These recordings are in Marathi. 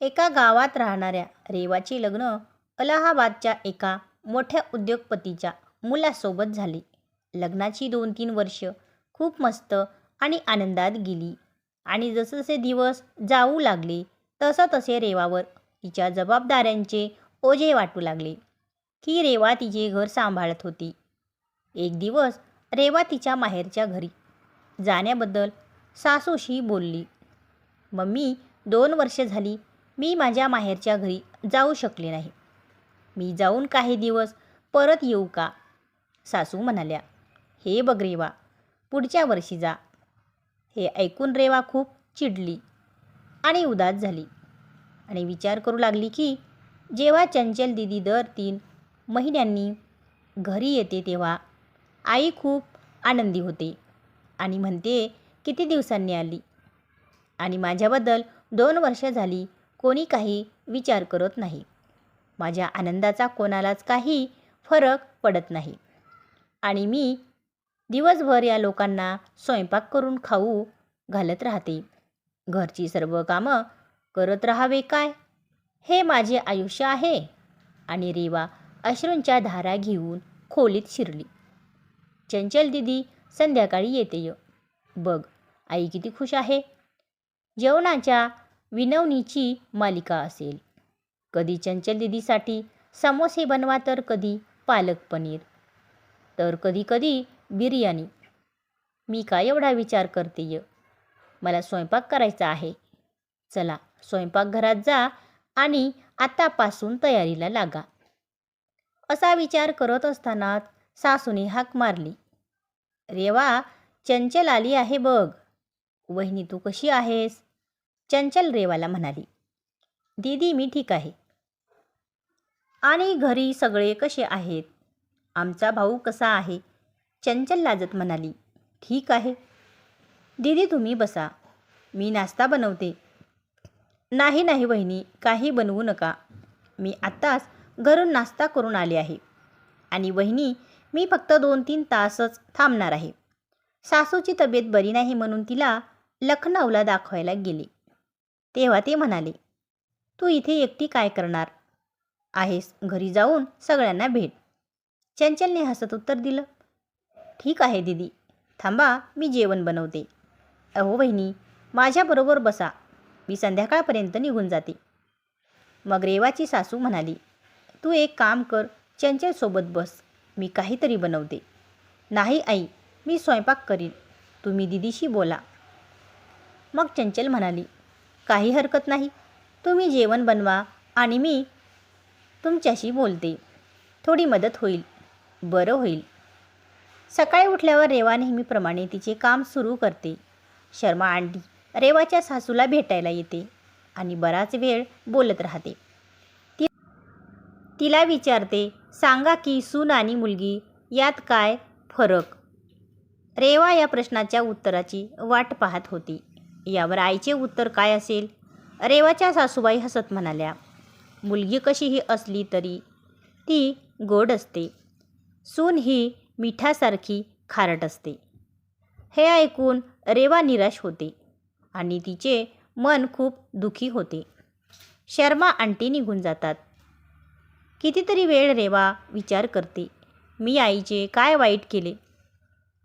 एका गावात राहणाऱ्या रेवाचे लग्न अलाहाबादच्या एका मोठ्या उद्योगपतीच्या मुलासोबत झाले. लग्नाची दोन तीन वर्ष खूप मस्त आणि आनंदात गेली आणि जसजसे दिवस जाऊ लागले तसं तसे रेवावर तिच्या जबाबदाऱ्यांचे ओझे वाटू लागले की रेवा तिचे घर सांभाळत होती. एक दिवस रेवा तिच्या माहेरच्या घरी जाण्याबद्दल सासूशी बोलली. मम्मी दोन वर्षे झाली मी माझ्या माहेरच्या घरी जाऊ शकले नाही. मी जाऊन काही दिवस परत येऊ का? सासू म्हणाल्या. हे बघ रेवा, पुढच्या वर्षी जा. हे ऐकून रेवा खूप चिडली आणि उदास झाली आणि विचार करू लागली की जेव्हा चंचल दीदी दर तीन महिन्यांनी घरी येते तेव्हा आई खूप आनंदी होते आणि म्हणते किती दिवसांनी आली आणि माझ्याबद्दल दोन वर्ष झाली कोणी काही विचार करत नाही. माझ्या आनंदाचा कोणालाच काही फरक पडत नाही आणि मी दिवसभर या लोकांना स्वयंपाक करून खाऊ घालत राहते. घरची सर्व कामं करत राहावे काय? हे माझे आयुष्य आहे आणि रेवा अश्रूंच्या धारा घेऊन खोलीत शिरली. चंचल दीदी संध्याकाळी येते य बघ आई किती खुश आहे. जेवणाच्या विनवणीची मालिका असेल. कधी चंचल दीदीसाठी समोसे बनवा तर कधी पालक पनीर, तर कधी कधी बिर्याणी. मी काय एवढा विचार करते य मला स्वयंपाक करायचा आहे. चला स्वयंपाकघरात जा आणि आत्तापासून तयारीला लागा. असा विचार करत असतानाच सासूने हाक मारली. रेवा चंचल आली आहे बघ. वहिनी तू कशी आहेस? चंचल रेवाला म्हणाली. दीदी मी ठीक आहे. आणि घरी सगळे कसे आहेत? आमचा भाऊ कसा आहे? चंचल लाजत म्हणाली. ठीक आहे. दीदी तुम्ही बसा. मी नाश्ता बनवते. नाही नाही वहिनी काही बनवू नका. मी आत्ताच घरून नाश्ता करून आले आहे. आणि वहिनी मी फक्त दोन तीन तासच थांबणार आहे. सासूची तब्येत बरी नाही म्हणून तिला लखनौला दाखवायला गेले. तेव्हा ते म्हणाले, तू इथे एकटी काय करणार आहेस घरी जाऊन सगळ्यांना भेट. चंचलने हसत उत्तर दिलं. ठीक आहे दीदी. थांबा मी जेवण बनवते. अहो बहिणी माझ्याबरोबर बसा. मी संध्याकाळपर्यंत निघून जाते. मग रेवाची सासू म्हणाली, तू एक काम कर चंचलसोबत बस. मी काहीतरी बनवते. नाही आई मी स्वयंपाक करीन. तुम्ही दीदीशी बोला. मग चंचल म्हणाली, काही हरकत नाही. तुम्ही जेवण बनवा आणि मी तुमच्याशी बोलते. थोडी मदत होईल. बरं होईल. सकाळी उठल्यावर रेवा नेहमीप्रमाणे तिचे काम सुरू करते. शर्मा आंटी रेवाच्या सासूला भेटायला येते आणि बराच वेळ बोलत राहते. ती तिला विचारते सांगा की सून आणि मुलगी यात काय फरक? रेवा या प्रश्नाच्या उत्तराची वाट पाहत होती. यावर आईचे उत्तर काय असेल? रेवाच्या सासूबाई हसत म्हणाल्या, मुलगी कशीही असली तरी ती गोड असते. सून ही मिठासारखी खारट असते. हे ऐकून रेवा निराश होते आणि तिचे मन खूप दुःखी होते. शर्मा आंटी निघून जातात. कितीतरी वेळ रेवा विचार करते, मी आईचे काय वाईट केले?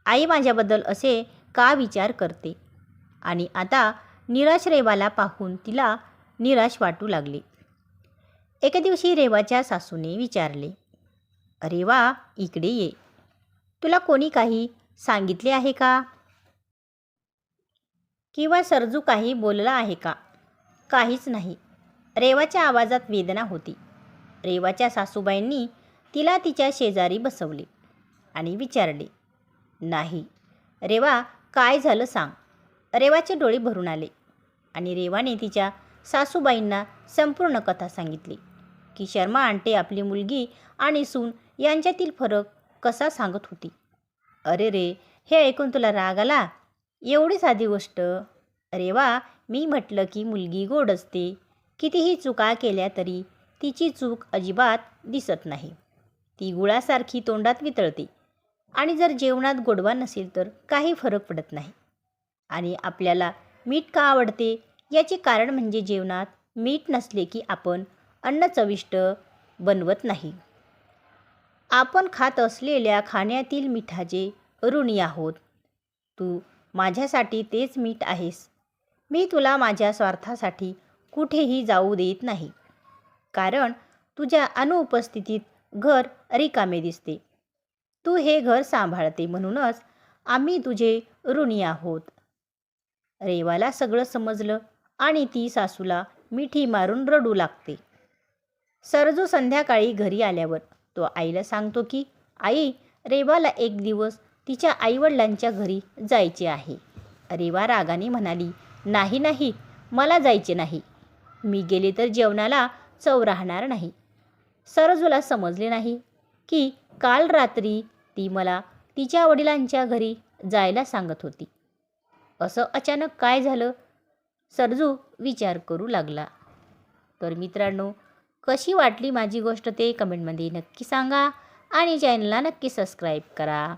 आई माझ्याबद्दल असे का विचार करते? आणि आता निराश रेवाला पाहून तिला निराश वाटू लागले. एके दिवशी रेवाच्या सासूने विचारले, रेवा इकडे ये. तुला कोणी काही सांगितले आहे का? किंवा सरजू काही बोलला आहे का? काहीच नाही. रेवाच्या आवाजात वेदना होती. रेवाच्या सासूबाईंनी तिला तिच्या शेजारी बसवले आणि विचारले, नाही. रेवा काय झालं सांग. रेवाचे डोळे भरून आले आणि रेवाने तिच्या सासूबाईंना संपूर्ण कथा सांगितली की शर्मा आंटे आपली मुलगी आणि सून यांच्यातील फरक कसा सांगत होती. अरे रे हे ऐकून तुला राग आला? एवढी साधी गोष्ट. रेवा मी म्हटलं की मुलगी गोड असते. कितीही चुका केल्या तरी तिची चूक अजिबात दिसत नाही. ती गुळासारखी तोंडात वितळते आणि जर जेवणात गोडवा नसेल तर काही फरक पडत नाही. आणि आपल्याला मीठ का आवडते? याचे कारण म्हणजे जेवणात मीठ नसले की आपण अन्न चविष्ट बनवत नाही. आपण खात असलेल्या खाण्यातील मिठाचे ऋणी आहोत. तू माझ्यासाठी तेच मीठ आहेस. मी तुला माझ्या स्वार्थासाठी कुठेही जाऊ देत नाही. कारण तुझ्या अनुपस्थितीत घर रिकामे दिसते. तू हे घर सांभाळते म्हणूनच आम्ही तुझे ऋणी आहोत. रेवाला सगळं समजलं आणि ती सासूला मिठी मारून रडू लागते. सरजू संध्याकाळी घरी आल्यावर तो आईला सांगतो की आई रेवाला एक दिवस तिच्या आईवडिलांच्या घरी जायचे आहे. रेवा रागाने म्हणाली नाही नाही मला जायचे नाही. मी गेले तर जेवणाला चव राहणार नाही. सरजूला समजले नाही की काल रात्री ती मला तिच्या वडिलांच्या घरी जायला सांगत होती. असं अचानक काय झालं? सरजू विचार करू लागला. तर मित्रांनो कशी वाटली माझी गोष्ट ते कमेंटमध्ये नक्की सांगा आणि चॅनलला नक्की सबस्क्राईब करा.